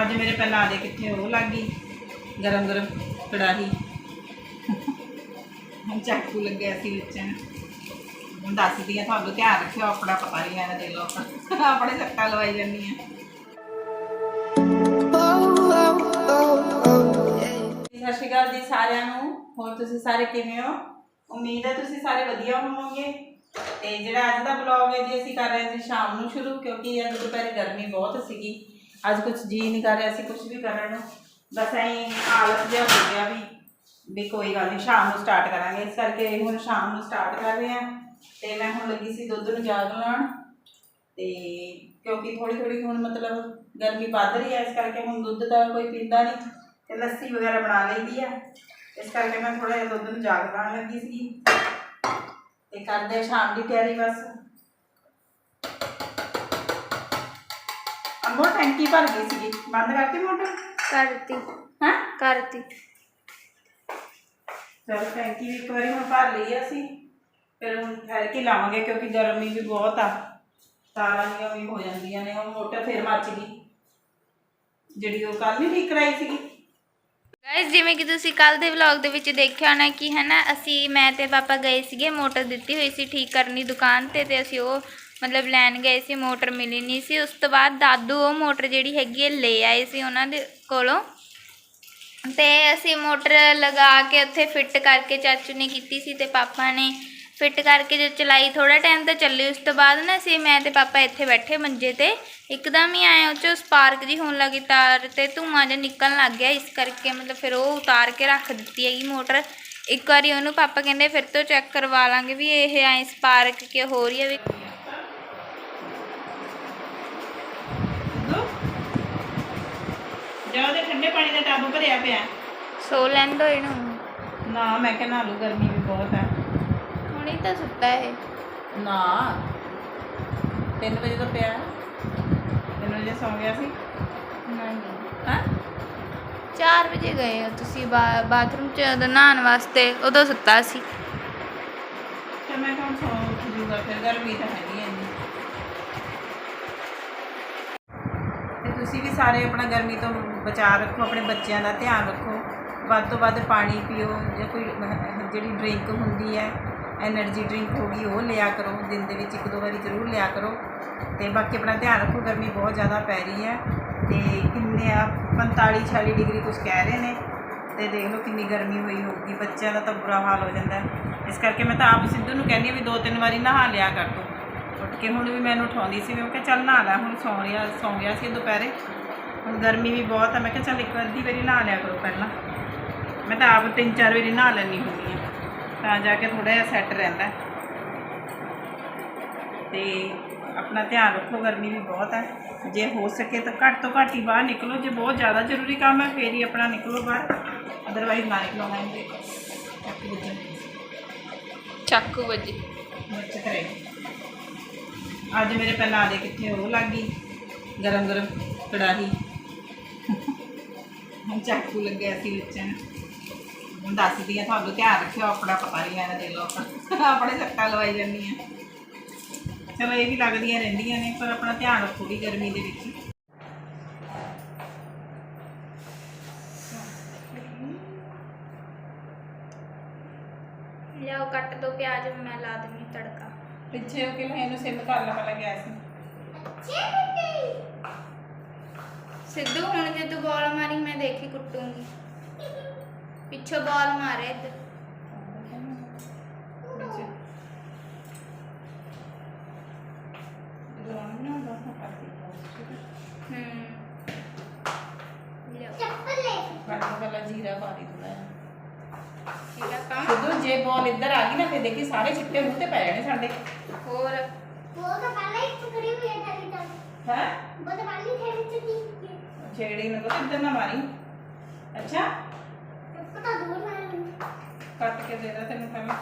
ਅੱਜ ਮੇਰੇ ਪਹਿਲਾਂ ਆਦੇ ਕਿੱਥੇ ਉਹ ਲੱਗ ਗਈ। ਗਰਮ ਗਰਮ ਕੜਾਹੀ। ਚਾਕੂ ਲੱਗਿਆ ਸੀ ਵਿੱਚ। ਹੁਣ ਦੱਸਦੀ ਆ, ਤੁਹਾਨੂੰ ਧਿਆਨ ਰੱਖਿਓ, ਆਪਣਾ ਪਤਾ ਨਹੀਂ ਲੈਣਾ ਦੇ ਲੋ ਆਪਣੇ ਸੱਟਾਂ ਲਵਾਈ ਜਾਂਦੀ ਆ। ਸਤਿ ਸ਼੍ਰੀ ਅਕਾਲ ਜੀ ਸਾਰਿਆਂ ਨੂੰ। ਹੋਰ ਤੁਸੀਂ ਸਾਰੇ ਕਿਵੇਂ ਹੋ? ਉਮੀਦ ਹੈ ਤੁਸੀਂ ਸਾਰੇ ਵਧੀਆ ਹੋਵੋਗੇ। ਤੇ ਜਿਹੜਾ ਅੱਜ ਦਾ ਵਲੌਗ ਹੈ ਜੀ, ਅਸੀਂ ਕਰ ਰਹੇ ਹਾਂ ਜੀ ਸ਼ਾਮ ਨੂੰ ਸ਼ੁਰੂ, ਕਿਉਂਕਿ ਅੱਜ ਦੁਪਹਿਰੇ ਗਰਮੀ ਬਹੁਤ ਸੀਗੀ। ਅੱਜ ਕੁਝ ਜੀ ਨਹੀਂ ਕਰ ਰਿਹਾ ਸੀ ਕੁਝ ਵੀ ਕਰਨ। ਨੂੰ ਬਸ ਐਂ ਆਲਸ ਜਿਹਾ ਹੋ ਗਿਆ ਵੀ ਵੀ ਕੋਈ ਗੱਲ ਨਹੀਂ, ਸ਼ਾਮ ਨੂੰ ਸਟਾਰਟ ਕਰਾਂਗੇ। ਇਸ ਕਰਕੇ ਹੁਣ ਸ਼ਾਮ ਨੂੰ ਸਟਾਰਟ ਕਰ ਰਹੇ ਹਾਂ। ਤੇ ਮੈਂ ਹੁਣ ਲੱਗੀ ਸੀ ਦੁੱਧ ਨੂੰ ਜਾਗ ਲਾਉਣ। ਤੇ ਕਿਉਂਕਿ ਥੋੜੀ ਥੋੜੀ ਹੁਣ ਮਤਲਬ ਗਰਮੀ ਵੱਧ ਰਹੀ ਹੈ, ਇਸ ਕਰਕੇ ਹੁਣ ਦੁੱਧ ਦਾ ਕੋਈ ਪੀਂਦਾ ਨਹੀਂ। ਤੇ ਲੱਸੀ ਵਗੈਰਾ ਬਣਾ ਲਈਦੀ ਆ। ਇਸ ਕਰਕੇ ਮੈਂ ਥੋੜਾ ਜਿਹਾ ਦੁੱਧ ਨੂੰ ਜਾਗ ਲਾਉਣ ਲੱਗੀ ਸੀ ਤੇ ਕਰਦੇ ਸ਼ਾਮ ਦੀ ਤਿਆਰੀ ਬਸ। ਅੰਬੋ ਟੈਂਕੀ ਭਰ ਗਈ ਸੀਗੀ। ਬੰਦ ਕਰਤੀ ਮੋਟਰ? ਕਰਤੀ। ਹਾਂ? ਕਰਤੀ। ਚਲ ਟੈਂਕੀ ਵੀ ਇੱਕ ਵਾਰੀ ਹੁਣ ਭਰ ਲਈ ਅਸੀਂ। ਫਿਰ ਹੁਣ ਠਹਿਰ ਕੇ ਲਾਵਾਂਗੇ ਕਿਉਂਕਿ ਗਰਮੀ ਵੀ ਬਹੁਤ ਆ। ਤਾਰਾਂ ਵੀ ਹੋ ਜਾਂਦੀਆਂ ਨੇ ਉਹ ਮੋਟਰ ਫਿਰ ਮੱਚ ਗਈ। ਜਿਹੜੀ ਉਹ ਕੱਲ ਨਹੀਂ ਠੀਕ ਕਰਾਈ ਸੀਗੀ। ਗਾਇਸ ਜਿਵੇਂ ਕਿ ਤੁਸੀਂ ਕੱਲ ਦੇ ਵਲੌਗ ਦੇ ਵਿੱਚ ਦੇਖਿਆ ਹੋਣਾ ਕਿ ਹਨਾ ਅਸੀਂ ਮੈਂ ਤੇ ਪਾਪਾ ਗਏ ਸੀਗੇ ਮੋਟਰ ਦਿੱਤੀ ਹੋਈ ਸੀ ਠੀਕ ਕਰਨੀ ਦੁਕਾਨ ਤੇ ਤੇ ਅਸੀਂ ਉਹ ਮਤਲਬ ਲੈਣ ਗਏ ਸੀ, ਮੋਟਰ ਮਿਲੀ ਨਹੀਂ ਸੀ। ਉਸ ਤੋਂ ਬਾਅਦ ਦਾਦੂ ਉਹ ਮੋਟਰ ਜਿਹੜੀ ਹੈਗੀ ਹੈ ਲੈ ਆਏ ਸੀ ਉਹਨਾਂ ਦੇ ਕੋਲੋਂ। ਤੇ ਅਸੀਂ ਮੋਟਰ ਲਗਾ ਕੇ ਉੱਥੇ ਫਿੱਟ ਕਰਕੇ ਚਾਚੂ ਨੇ ਕੀਤੀ ਸੀ ਤੇ ਪਾਪਾ ਨੇ ਫਿੱਟ ਕਰਕੇ ਜਦ ਚਲਾਈ ਥੋੜਾ ਟਾਈਮ ਤਾਂ ਚੱਲੀ। ਉਸ ਤੋਂ ਬਾਅਦ ਨਾ ਅਸੀਂ, ਮੈਂ ਤੇ ਪਾਪਾ ਇੱਥੇ ਬੈਠੇ ਮੰਜੇ ਤੇ। ਇੱਕਦਮ ਹੀ ਆਏ ਉਹ 'ਚੋਂ ਸਪਾਰਕ ਜੀ ਹੋਣ ਲੱਗੀ, ਤਾਰ ਤੇ ਧੂੰਆਂ ਜਿਹਾ ਨਿਕਲਣ ਲੱਗ ਗਿਆ। ਇਸ ਕਰਕੇ ਮਤਲਬ ਫਿਰ ਉਹ ਉਤਾਰ ਕੇ ਰੱਖ ਦਿੱਤੀ ਹੈਗੀ ਮੋਟਰ। ਇੱਕ ਵਾਰੀ ਉਹਨੂੰ ਪਾਪਾ ਕਹਿੰਦੇ, ਫਿਰ ਤੋਂ ਚੈੱਕ ਕਰਵਾ ਲਾਂਗੇ ਵੀ ਇਹ ਐ ਸਪਾਰਕ ਕਿ ਹੋ ਰਹੀ ਹੈ ਵੀ ਦੋ ਜਾ ਦੇ ਠੰਡੇ ਪਾਣੀ ਦਾ ਟੱਬ ਭਰਿਆ ਪਿਆ। ਸੋ ਲੈਂਦੋ ਇਹਨੂੰ। ਨਾ ਮੈਂ ਕਿਹਾ ਨਾਲੂ ਗਰਮੀ ਵੀ ਬਹੁਤ ਹੈ ਹੁਣੀ ਤਾਂ ਸੁੱਤਾ ਹੈ ਨਾ 3 ਵਜੇ ਤੋਂ ਪਿਆ। 3 ਵਜੇ ਸੌ ਗਿਆ ਸੀ। ਨਹੀਂ। ਹਾਂ? 4 ਵਜੇ ਗਏ ਹੋ ਤੁਸੀਂ ਬਾ- ਬਾਥਰੂਮ ਚ ਉਦੋਂ ਨਹਾਉਣ ਵਾਸਤੇ ਉਦੋਂ ਸੁੱਤਾ ਸੀ। ਤੇ ਮੈਂ ਕਹਾਂ ਸੌ ਉੱਠ ਜੂਗਾ ਫਿਰ ਗਰਮੀ ਤਾਂ ਹੈਗੀ ਐ ਇੰਨੀ ਤੇ ਤੁਸੀਂ ਵੀ ਸਾਰੇ ਆਪਣਾ ਗਰਮੀ ਤੋਂ ਬਚਾਅ ਰੱਖੋ, ਆਪਣੇ ਬੱਚਿਆਂ ਦਾ ਧਿਆਨ ਰੱਖੋ। ਵੱਧ ਤੋਂ ਵੱਧ ਪਾਣੀ ਪੀਓ ਜਾਂ ਕੋਈ ਜਿਹੜੀ ਡਰਿੰਕ ਹੁੰਦੀ ਹੈ એનર્ਜੀ ਡਰਿੰਕ ਹੋ ਗਈ, ਉਹ ਲਿਆ ਕਰੋ। ਦਿਨ ਦੇ ਵਿੱਚ ਇੱਕ ਦੋ ਵਾਰੀ ਜ਼ਰੂਰ ਲਿਆ ਕਰੋ। ਤੇ ਬਾਕੀ ਆਪਣਾ ਧਿਆਨ ਰੱਖੋ, ਗਰਮੀ ਬਹੁਤ ਜ਼ਿਆਦਾ ਪੈ ਰਹੀ ਹੈ। ਤੇ ਕਿੰਨੇ ਆ 45 46 ਡਿਗਰੀ ਕੁਝ ਕਹਿ ਰਹੇ ਨੇ। ਤੇ ਦੇਖ ਲਓ ਕਿੰਨੀ ਗਰਮੀ ਹੋਈ ਹੋਊਗੀ। ਬੱਚਿਆਂ ਦਾ ਤਾਂ ਬੁਰਾ ਹਾਲ ਹੋ ਜਾਂਦਾ ਇਸ ਕਰਕੇ ਮੈਂ ਤਾਂ ਆਪ ਸਿੱਧੂ ਨੂੰ ਕਹਿੰਦੀ ਆ ਵੀ ਦੋ ਤਿੰਨ ਵਾਰੀ ਨਹਾ ਲਿਆ ਕਰ ਤੂੰ। ਉੱਠ ਕੇ ਹੁਣ ਵੀ ਮੈਨੂੰ ਉਠਾਉਂਦੀ ਸੀ ਮੈਂ ਕਿਹਾ ਚੱਲ ਨਹਾ ਲੈ ਹੁਣ ਸੌਂ ਰਿਹਾ ਸੌਂ ਗਿਆ ਸੀ ਦੁਪਹਿਰੇ। ਹੁਣ ਗਰਮੀ ਵੀ ਬਹੁਤ ਹੈ ਮੈਂ ਕਿਹਾ ਚੱਲ ਇੱਕ ਅੱਧੀ ਵਾਰੀ ਨਹਾ ਲਿਆ ਕਰੋ ਪਹਿਲਾਂ। ਮੈਂ ਤਾਂ ਆਪ ਤਿੰਨ ਚਾਰ ਵਾਰੀ ਨਹਾ ਲੈਂਦੀ ਹੁੰਦੀ ਹਾਂ ਤਾਂ ਜਾ ਕੇ ਥੋੜਾ ਜਿਹਾ ਸੈੱਟ ਰਹਿੰਦਾ। ਤੇ ਆਪਣਾ ਧਿਆਨ ਰੱਖੋ ਗਰਮੀ ਵੀ ਬਹੁਤ ਹੈ ਜੇ ਹੋ ਸਕੇ ਤਾਂ ਘੱਟ ਤੋਂ ਘੱਟ ਹੀ ਬਾਹਰ ਨਿਕਲੋ ਜੇ ਬਹੁਤ ਜ਼ਿਆਦਾ ਜ਼ਰੂਰੀ ਕੰਮ ਹੈ ਫੇਰ ਹੀ ਆਪਣਾ ਨਿਕਲੋ ਬਾਹਰ। ਅਦਰਵਾਈਜ਼ ਨਾ ਨਿਕਲੋ ਮੈਂ ਦੇਖੋ ਚਾਕੂ ਵੱਜੀ। ਮਿਰਚ ਕਰੇ ਅੱਜ ਮੇਰੇ ਪਹਿਲਾਂ ਆਦੇ ਕਿੱਥੇ ਉਹ ਲੱਗ ਗਈ। ਗਰਮ ਗਰਮ ਕੜਾਹੀ। ਹੁਣ ਚਾਕੂ ਲੱਗਿਆ ਸੀ ਵਿੱਚ। ਹੁਣ ਦੱਸਦੀ ਆ, ਤੁਹਾਨੂੰ ਧਿਆਨ ਰੱਖਿਓ, ਆਪਣਾ ਪਤਾ ਨਹੀਂ ਲੈਣਾ ਦੇ ਲੋ ਆਪਣੇ ਸੱਟਾਂ ਲਵਾਈ ਜਾਂਦੀਆਂ ਚਲੋ ਇਹ ਵੀ ਲੱਗਦੀਆਂ ਰਹਿੰਦੀਆਂ ਨੇ, ਪਰ ਆਪਣਾ ਧਿਆਨ ਰੱਖੋ ਵੀ ਗਰਮੀ ਦੇ ਵਿੱਚ। ਲਿਆਓ, ਕੱਟ ਦੋ ਪਿਆਜ਼ ਮੈਂ ਲਾ ਦਿੰਦੀ ਤੜਕਾ। ਪਿੱਛੇ ਉਹ ਕਿ ਇਹਨੂੰ ਸਿਮ ਕਰ ਲਾ ਪਹਿਲਾਂ ਗੈਸ ਨੂੰ ਸਿੱਧੂ ਹੁਣ ਜੇ ਤੂੰ ਬਾਲ ਮਾਰੀ ਮੈਂ ਦੇਖੀ ਕੁੱਟੂੰਗੀ। ਪਿੱਛੋਂ ਬਾਲ ਮਾਰੇ ਇੱਧਰ। ਵਿੱਚ ਜਦੋਂ ਆਉਣਾ ਨਾ ਉਦੋਂ ਆਪਾਂ ਕਰਦੀ ਹਾਂ ਹੂੰ। ਲਿਆਓ। ਬੜਾ ਪਹਿਲਾਂ ਜੀਰਾ ਪਾ ਦੀ ਥੋੜਾ ਜਿਹਾ। ਠੀਕ ਆ ਕੰਮ? ਜਦੋਂ ਜੇ ਬੋਲ ਇੱਧਰ ਆ ਗਈ ਨਾ ਫਿਰ ਦੇਖੀ ਸਾਰੇ ਚਿੱਟੇ ਮੂੰਹ ਤੇ ਪੈ ਜਾਣੇ ਸਾਡੇ। ਹੋਰ? ਹੈ ਛੇੜੀ ਨੂੰ ਤਾਂ ਇੱਧਰ ਨਾ ਮਾਰੀ। ਅੱਛਾ? ਕੱਟ ਕੇ ਦੇ ਦਾਂ ਤੈਨੂੰ ਪਹਿਲਾਂ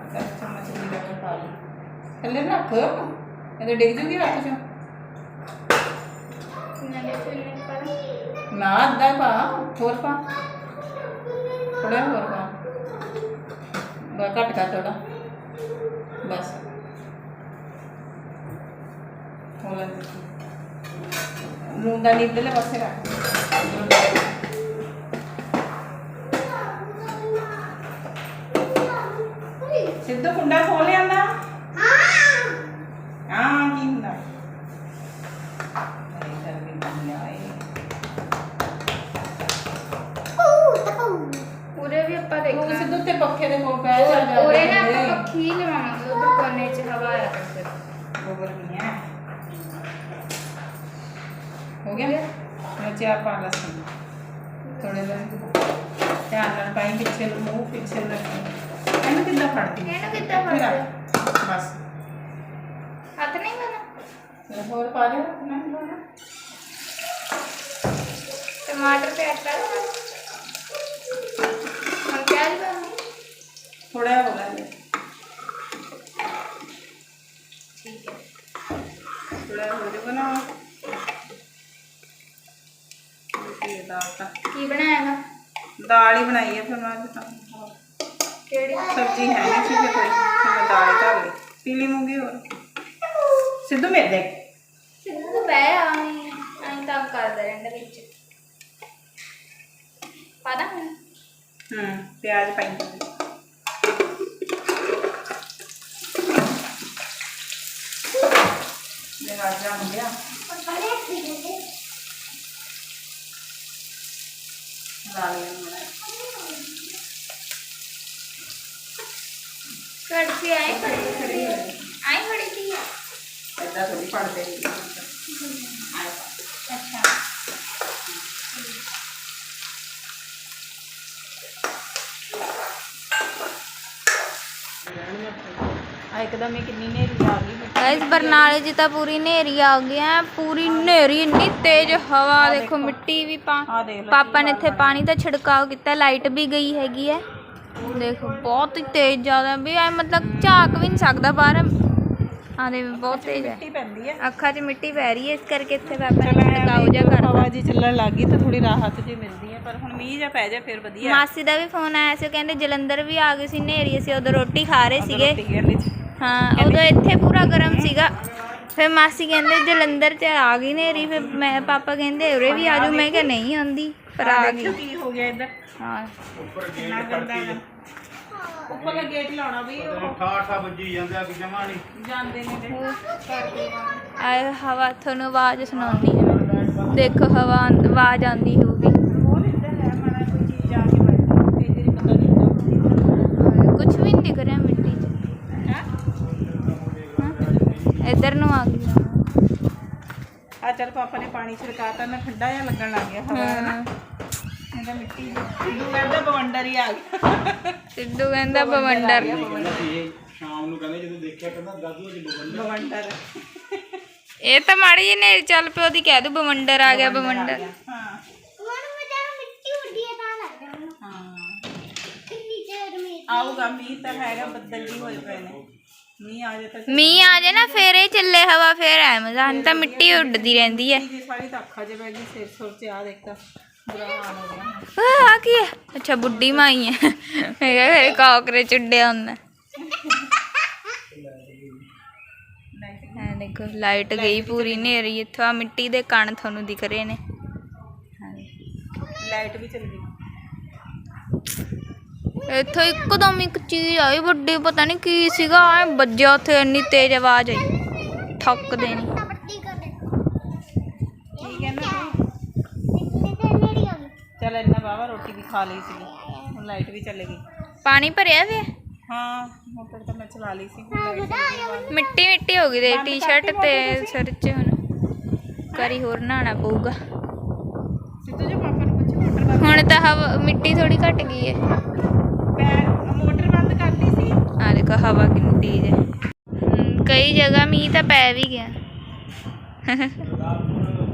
ਅੱਧਾ ਚਮਚ ਜੀਰਾ ਦਾ ਪਾ ਲਈ। ਥੱਲੇ ਰੱਖ। ਇਹਦੇ ਡਿੱਗ ਜੂਗੀ ਰੱਖ ਚੋਂ। ਨਾ ਅੱਧਾ ਪਾ। ਹੋਰ ਪਾ। ਥੋੜਾ ਹੋਰ ਪਾ। ਬਸ ਘੱਟ ਕਰ ਥੋੜਾ ਬਸ। ਹੋ ਲੂਣ ਦਾ ਨਿੱਬਲੇ ਪਾਸੇ ਰੱਖ ਸਿੱਧੂ ਕੁੰਡਾ ਖੋਲ ਲਿਆਂਦਾ ਹਾਂ ਕੀ ਹੁੰਦਾ ਨਹੀਂ ਗਰਮੀ ਨਹੀਂ ਆਏ ਉਰੇ ਵੀ ਆਪਾਂ ਉਹ ਸਿੱਧੂ ਤੇ ਪੱਖੇ ਦੇ ਕੋਲ ਪੈ ਜਾ ਜਾ ਉਰੇ ਨਾ ਆਪਾਂ ਪੱਖੀ ਲਵਾਵਾਂਗੇ ਉਧਰ ਕੋਨੇ 'ਚ ਹਵਾ ਆ ਕਰਦੇ ਗੋਬਰ ਨਹੀਂ ਹੈ। ਹੋ ਗਿਆ? ਮੈਂ ਚਾਰ ਪਾ ਲਸਣ ਥੋੜੇ ਜਿਹਾ ਧਿਆਨ ਨਾਲ ਪਾਈ ਪਿੱਛੇ ਨੂੰ ਮੂੰਹ ਪਿੱਛੇ ਨੂੰ ਰੱਖੀ ਇਹਨੂੰ ਕਿੱਦਾਂ ਫੜਦੀ? ਇਹਨੂੰ ਕਿੱਦਾਂ ਫੜਦੇ? ਬਸ। ਹੱਥ ਨਹੀਂ ਕਰਨਾ ਹੋਰ ਪਾ ਦੇ ਨਾ ਨਾ ਟਮਾਟਰ ਤੇ ਆਟਾ ਹੁਣ ਪਿਆਜ਼ ਪਾਉਣਾ ਥੋੜਾ ਹੋ ਗਿਆ ਠੀਕ ਹੈ। ਥੋੜਾ ਹੋ ਜਾਊਗਾ ਨਾ ਇਹ ਦਾਲ ਤਾਂ। ਕੀ ਬਣਾਏਗਾ ਦਾਲ ਹੀ ਬਣਾਈ ਹੈ ਫਿਰ ਮੈਂ ਅੱਜ ਤਾਂ। ਕਿਹੜੀ? ਸਬਜ਼ੀ ਹੈ ਨਹੀਂ ਸੀ ਫਿਰ ਕੋਈ। ਫਿਰ ਮੈਂ ਦਾਲ ਹੀ ਧਰ ਲਈ। ਪੀਲੀ ਮੂੰਗੀ ਹੋਰ? ਸਿੱਧੂ ਮੇਰੇ ਦੇਖ ਸਿੱਧੂ ਤਾਂ ਬਹਿ ਆਈ ਆਈ ਤਾਂ ਕਰਦਾ ਰਹਿੰਦਾ ਵਿੱਚ। ਪਾਦਾ ਹੂੰ ਪਿਆਜ਼ ਪਾਈ ਮੇਰਾ ਰਾਜਾ ਹੋ ਗਿਆ ਲਾ ਲਿਆ ਮੈਂ ਕੜਛੀ ਆਈ ਖੜੀ ਖੜੀ ਆਈ ਖੜੀ ਸੀ ਏਦਾਂ ਹੀ ਨੇਰੀ ਗਾਇਸ ਬਰਨਾਲੇ 'ਚ ਤਾਂ ਪੂਰੀ ਹਨੇਰੀ ਆ ਗਈ ਐ ਪੂਰੀ ਹਨੇਰੀ ਇੰਨੀ ਤੇਜ਼ ਹਵਾ ਦੇਖੋ ਮਿੱਟੀ ਵੀ ਪਾ ਪਾਪਾ ਨੇ ਇੱਥੇ ਪਾਣੀ ਦਾ ਛਿੜਕਾਅ ਕੀਤਾ ਲਾਈਟ ਵੀ ਗਈ ਹੈਗੀ ਐ ਦੇਖੋ ਬਹੁਤ ਹੀ ਤੇਜ਼ ਜ਼ਿਆਦਾ ਵੀ ਐ ਮਤਲਬ ਝਾਕ ਵੀ ਨਹੀਂ ਸਕਦਾ ਬਾਹਰ। ਆ ਦੇ ਬਹੁਤ ਤੇਜ਼ ਹੈ। ਮਿੱਟੀ ਪੈਂਦੀ ਹੈ। ਅੱਖਾਂ 'ਚ ਮਿੱਟੀ ਪੈ ਰਹੀ ਹੈ ਇਸ ਕਰਕੇ ਇੱਥੇ ਪਾਪਾ ਨੇ ਛਿੜਕਾਅ ਜਿਹਾ ਕਰਤਾ। ਹਵਾ ਜੀ ਚੱਲਣ ਲੱਗ ਗਈ ਤਾਂ ਥੋੜੀ ਰਾਹਤ ਜੀ ਮਿਲਦੀ ਹੈ ਪਰ ਹੁਣ ਮੀਂਹ ਜਾਂ ਪੈ ਜਾ ਫਿਰ ਵਧੀਆ। ਮਾਸੀ ਦਾ ਵੀ ਫੋਨ ਆਇਆ ਸੀ ਉਹ ਕਹਿੰਦੇ ਜਲੰਧਰ ਵੀ ਆ ਗਈ ਸੀ ਹਨੇਰੀ ਅਸੀਂ ਉਦੋਂ ਰੋਟੀ ਖਾ ਰਹੇ ਸੀਗੇ। ਰੋਟੀ ਹਾਂ ਉਦੋਂ ਇੱਥੇ ਪੂਰਾ ਗਰਮ ਸੀਗਾ। ਫਿਰ ਮਾਸੀ ਕਹਿੰਦੇ ਜਲੰਧਰ ਚ ਆ ਗਈ ਨੇਰੀ ਫਿਰ ਮੈਂ ਪਾਪਾ ਕਹਿੰਦੇ ਉਰੇ ਵੀ ਆ ਜਾਓ। ਮੈਂ ਕਿਹਾ ਨਹੀਂ ਆਉਂਦੀ ਪਰ ਆ ਗਈ। ਕੀ ਹੋ ਗਿਆ ਇੱਧਰ। ਹਾਂ। ਕਿੰਨਾ ਗੰਦਾ ਹੈ ਉੱਪਰਲਾ ਗੇਟ ਲਾਉਣਾ ਵੀ ਉਹ। ਠਾਠਾ ਵੱਜੀ ਜਾਂਦੇ ਆ ਕਿ ਜਮਾ ਨਹੀਂ ਜਾਂਦੇ ਨੇ ਤੇ। ਆ ਹਵਾ ਤੁਹਾਨੂੰ ਆਵਾਜ਼ ਸੁਣਾਉਣੀ ਹੈ। ਦੇਖੋ ਹਵਾ ਆਵਾਜ਼ ਆਉਂਦੀ ਹੋਰ ਇੱਧਰ ਹੈ ਮਾੜਾ ਕੋਈ ਚੀਜ਼ ਆ ਕੇ ਬੈਠੀ ਤੇ ਜਿਹੜੀ ਪਤਾ ਨਹੀਂ ਹੁੰਦਾ ਕੁਝ ਵੀ ਨਹੀਂ ਦਿਖ ਰਿਹਾ ਮਿੱਟੀ 'ਚ ਹੈ ਹਾਂ। ਇੱਧਰ ਨੂੰ ਆ ਗਈ ਆ। ਚਲ ਪਾਪਾ ਨੇ ਪਾਣੀ ਛਿੜਕਾਤਾ ਨਾ ਠੰਡਾ ਜਿਹਾ ਲੱਗਣ ਲੱਗ ਗਿਆ ਹਵਾ ਹੈ ਨਾ। ਇਹਦਾ ਮਿੱਟੀ ਦੂ ਕਹਿੰਦਾ ਬਵੰਡਰ ਹੀ ਆ ਗਿਆ। ਸਿੱਧੂ ਕਹਿੰਦਾ ਬਵੰਡਰ। ਸ਼ਾਮ ਨੂੰ ਕਹਿੰਦੇ ਜਦੋਂ ਦੇਖਿਆ ਕਹਿੰਦਾ ਦਾਦੂ ਅੱਜ ਬਬੰਡਾ ਬਵੰਡਰ। ਇਹ ਤਾਂ ਮਾੜੀ ਜਿਹੀ ਨੇਰੀ ਚੱਲ ਪਿਓ ਦੀ ਕਹਿ ਦੂ ਬਵੰਡਰ ਆ ਗਿਆ ਬਵੰਡਰ ਹਾਂ। ਹਾਂ ਆਊਗਾ ਮੀਂਹ ਤਾਂ ਹੈਗਾ ਬੱਦਲ ਵੀ ਹੋਏ ਪਏ ਨੇ। ਮੀਂਹ ਆ ਜਾਏ ਤਾਂ ਮੀਂਹ ਆ ਜਾਏ ਨਾ ਫੇਰ ਹੀ ਚੱਲੇ ਹਵਾ ਫੇਰ ਐ ਮਜ਼ਾ ਨਹੀਂ ਤਾਂ ਮਿੱਟੀ ਉੱਡਦੀ ਰਹਿੰਦੀ ਹੈ ਜੀ ਸਾਰੀ ਤਾਂ ਅੱਖਾਂ 'ਚ ਪੈ ਗਈ ਸਿਰ ਸੁਰ 'ਚ ਆ ਦੇਖ ਤਾਂ ਬੁਰਾ ਹਾਲ ਹੋ ਗਿਆ। ਆਹ ਆਹ ਕੀ ਹੈ ਅੱਛਾ ਬੁੱਢੀ ਮਾਈ ਹੈ ਮੈਂ ਕਿਹਾ ਘਰੇ ਕਾਕਰੇਚ ਉੱਡਿਆ ਹੁੰਦਾ। ਐ ਦੇਖੋ ਲਾਈਟ ਗਈ ਪੂਰੀ ਹਨੇਰੀ ਇੱਥੋਂ ਆ ਮਿੱਟੀ ਦੇ ਕਣ ਤੁਹਾਨੂੰ ਦਿਖ ਰਹੇ ਨੇ। ਲਾਈਟ ਵੀ ਚੱਲ ਗਈ। ਇੱਥੋਂ ਇੱਕਦਮ ਇੱਕ ਚੀਜ਼ ਆਈ ਵੱਡੀ ਪਤਾ ਨਹੀਂ ਕੀ ਸੀਗਾ ਐ ਵੱਜਿਆ ਉੱਥੇ ਇੰਨੀ ਤੇਜ਼ ਆਵਾਜ਼ ਆਈ। ਠੱਕ ਦੇਣੀ ਕੀ ਕਹਿੰਦਾ ਚਲ ਇੰਨਾ ਬਾਵਾ ਰੋਟੀ ਵੀ ਖਾ ਲਈ ਸੀ ਹੁਣ ਲਾਈਟ ਵੀ ਚੱਲ ਗਈ। ਪਾਣੀ ਭਰਿਆ ਵੇ ਹਾਂ? ਮੋਟਰ ਤਾਂ ਮੈਂ ਚਲਾ ਲਈ ਸੀ ਹੁਣ ਲਾਈਟ ਚੱਲ ਗਈ ਬੰਦ। ਮਿੱਟੀ ਮਿੱਟੀ ਹੋ ਗਈ ਤੇ ਟੀ-ਸ਼ਰਟ ਤੇ ਸਿਰ 'ਚ ਹੁਣ। ਕਰੀ ਹੋਰ ਨਹਾਣਾ ਪਊਗਾ। ਸਿੱਧੂ ਜੀ ਪਾਪਾ ਨੂੰ ਪੁੱਛੋ ਮੋਟਰ ਬੰਦ ਹੁਣ ਤਾਂ ਹਵਾ ਮਿੱਟੀ ਥੋੜੀ ਘਟ ਗਈ ਹੈ ਪੈਰ ਮੋਟਰ ਬੰਦ ਕਰਤੀ ਸੀ ਆ ਦੇਖੋ ਹਵਾ ਕਿੰਨੀ ਤੇਜ਼ ਹੈ। ਕਈ ਜਗ੍ਹਾ ਮੀਂਹ ਤਾਂ ਪੈ ਵੀ ਗਿਆ।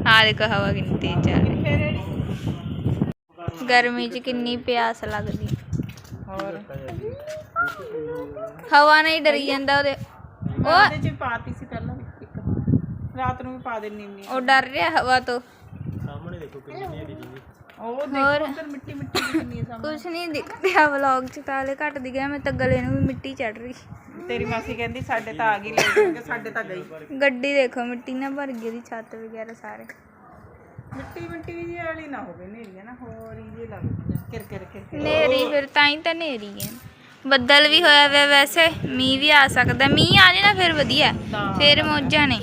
ਆ ਦੇਖੋ ਹਵਾ ਕਿੰਨੀ ਤੇਜ਼ ਚੱਲ ਰਹੀ ਗਰਮੀ 'ਚ ਕਿੰਨੀ ਪਿਆਸ ਲੱਗਦੀ। ਹੋਰ। ਹਵਾ ਨਹੀਂ ਡਰੀ ਜਾਂਦਾ ਉਹਦੇ। ਉਹ ਉਹ ਇਹਦੇ ਚ ਪਾਤੀ ਸੀ ਪਹਿਲਾਂ ਇੱਕ। ਰਾਤ ਨੂੰ ਵੀ ਪਾ ਦੇਣੀ ਆ। ਉਹ ਡਰ ਰਿਹਾ ਹਵਾ ਤੋਂ। ਉਹ ਹੋਰ? ਦੇਖੋ ਉਧਰ ਮਿੱਟੀ ਮਿੱਟੀ ਦੀ ਕਿੰਨੀ ਸਾਹਮਣੇ। ਕੁਝ ਨਹੀਂ ਦਿਖ ਰਿਹਾ ਵਲੌਗ 'ਚ ਤਾਲੇ ਘੱਟ ਦੀ ਗਿਆ ਮੈਂ ਤਾਂ ਗਲੇ ਨੂੰ ਵੀ ਮਿੱਟੀ ਚੜ ਰਹੀ। ਤੇਰੀ ਮਾਸੀ ਕਹਿੰਦੀ ਸਾਡੇ ਤਾਂ ਆ ਗਈ ਲੇਟ ਕਿ ਸਾਡੇ ਤਾਂ ਗਈ। ਗੱਡੀ ਦੇਖੋ ਮਿੱਟੀ ਨਾਲ ਭਰ ਗਈ ਉਹਦੀ ਛੱਤ ਵਗੈਰਾ ਸਾਰੇ। ਮਿੱਟੀ ਮਿੱਟੀ ਜਿਹੀ ਵਾਲੀ ਨਾ ਹੋਵੇ ਨੇਰੀ ਨਾ ਹੋਰ ਹੀ ਜੇ ਲੱਗਦੀ ਕਿਰ ਕਿਰ ਕਿਰ ਕਿਰ। ਨੇਰੀ ਫਿਰ ਤਾਂ ਹੀ ਤਾਂ ਨੇਰੀ ਹੈ ਬੱਦਲ ਵੀ ਹੋਇਆ ਵੇ ਵੈਸੇ ਮੀਂਹ ਵੀ ਆ ਸਕਦਾ ਮੀਂਹ ਆ ਜੇ ਨਾ ਫਿਰ ਵਧੀਆ ਫਿਰ ਮੌਜਾਂ ਨੇ।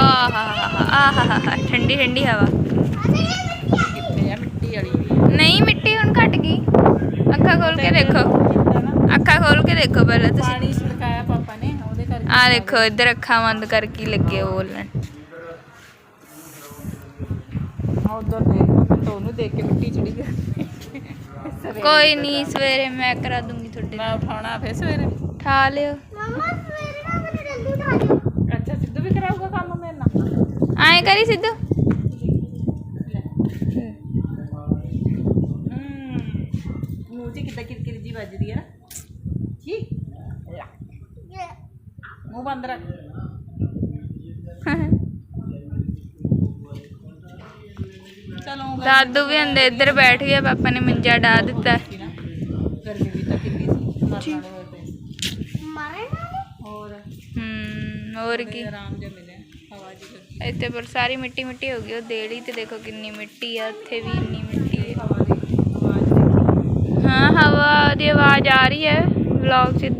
ਆਹਾ ਠੰਡੀ ਠੰਡੀ ਹਵਾ। ਕਿੱਥੇ ਆ ਮਿੱਟੀ ਵਾਲੀ ਵੀ ਨਹੀਂ ਮਿੱਟੀ ਹੁਣ ਘਟ ਗਈ। ਅੱਖਾਂ ਖੋਲ ਕੇ ਦੇਖੋ। ਨਾ ਅੱਖਾਂ ਖੋਲ ਕੇ ਦੇਖੋ ਪਹਿਲਾਂ ਤੁਸੀਂ। ਪਾਣੀ ਛਿੜਕਾਇਆ ਪਾਪਾ ਨੇ ਉਹਦੇ ਕਰਕੇ ਆ ਦੇਖੋ ਇੱਧਰ ਅੱਖਾਂ ਬੰਦ ਕਰਕੇ ਲੱਗੇ ਉਹ ਬੋਲਣ ਉਧਰ ਦੇਖ ਮੈਂ ਤਾਂ ਉਹਨੂੰ ਦੇਖ ਕੇ ਮਿੱਟੀ ਚੜੀ ਗਈ ਕੋਈ ਨਹੀਂ ਸਵੇਰੇ ਮੈਂ ਕਰਾ ਦੂੰਗੀ ਤੁਹਾਡੇ ਮੈਂ ਉਠਾਉਣਾ ਫੇਰ ਸਵੇਰੇ। ਠਾ ਲਿਓ। ਅੱਛਾ ਵੀ ਕਰਾਊਗਾ ਕੰਮ ਮੇਰੇ ਨਾਲ ਐਂ ਕਰੀ ਸਿੱਧੂ ਹਮ ਮੂੰਹ 'ਚ ਕਿੱਦਾਂ ਕਿਰਕਿਰ ਜੀ ਵੱਜਦੀ ਹੈ ਨਾ ਜੀ ਮੂੰਹ ਬੰਦ ਰੱਖ ਚਲੋ ਦਾਦੂ ਵੀ ਅੰਦਰ ਇੱਧਰ ਬੈਠ ਗਿਆ ਪਾਪਾ ਨੇ ਮੰਜਾ ਡਾ ਦਿੱਤਾ ਗਰਮੀ ਵੀ ਤਾਂ ਕਿੰਨੀ ਸੀ ਮਰਨ ਵਾਲੇ ਹੋਏ ਇੱਥੇ ਪਰ ਸਾਰੀ ਮਿੱਟੀ ਮਿੱਟੀ ਹੋ ਗਈ, ਉਹ ਦੇਲੀ ਤੇ ਦੇਖੋ ਕਿੰਨੀ ਮਿੱਟੀ ਆ ਉੱਥੇ ਵੀ ਇੰਨੀ ਮਿੱਟੀ ਹੈ ਹਾਂ, ਹਵਾ ਦੀ ਆਵਾਜ਼ ਆ ਰਹੀ ਹੈ ਵਲੌਗ 'ਚ।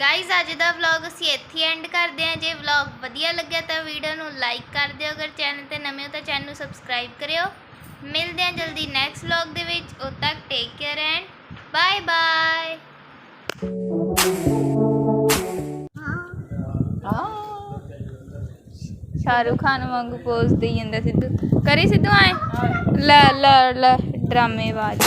ਗਾਇਜ਼ ਅੱਜ ਦਾ ਵਲੌਗ ਅਸੀਂ ਇੱਥੇ ਐਂਡ ਕਰਦੇ ਹਾਂ। ਜੇ ਵਲੌਗ ਵਧੀਆ ਲੱਗਿਆ ਤਾਂ ਵੀਡੀਓ ਨੂੰ ਲਾਈਕ ਕਰ ਦਿਓ। ਅਗਰ ਚੈਨਲ ਤੇ ਨਵੇਂ ਹੋ ਤਾਂ ਚੈਨਲ ਨੂੰ ਸਬਸਕ੍ਰਾਈਬ ਕਰਿਓ। ਮਿਲਦੇ ਹਾਂ ਜਲਦੀ ਨੈਕਸਟ ਵਲੌਗ ਦੇ ਵਿੱਚ। ਉਦ ਤੱਕ take care and bye bye Shahrukh Khan ਵਾਂਗੂ ਪੋਜ਼ ਦੇਈ ਜਾਂਦਾ ਸਿੱਧੂ ਕਰੀ ਸਿੱਧੂ ਆਏ ਲੈ ਲੈ ਲੈ ਡਰਾਮੇ ਬਾਜ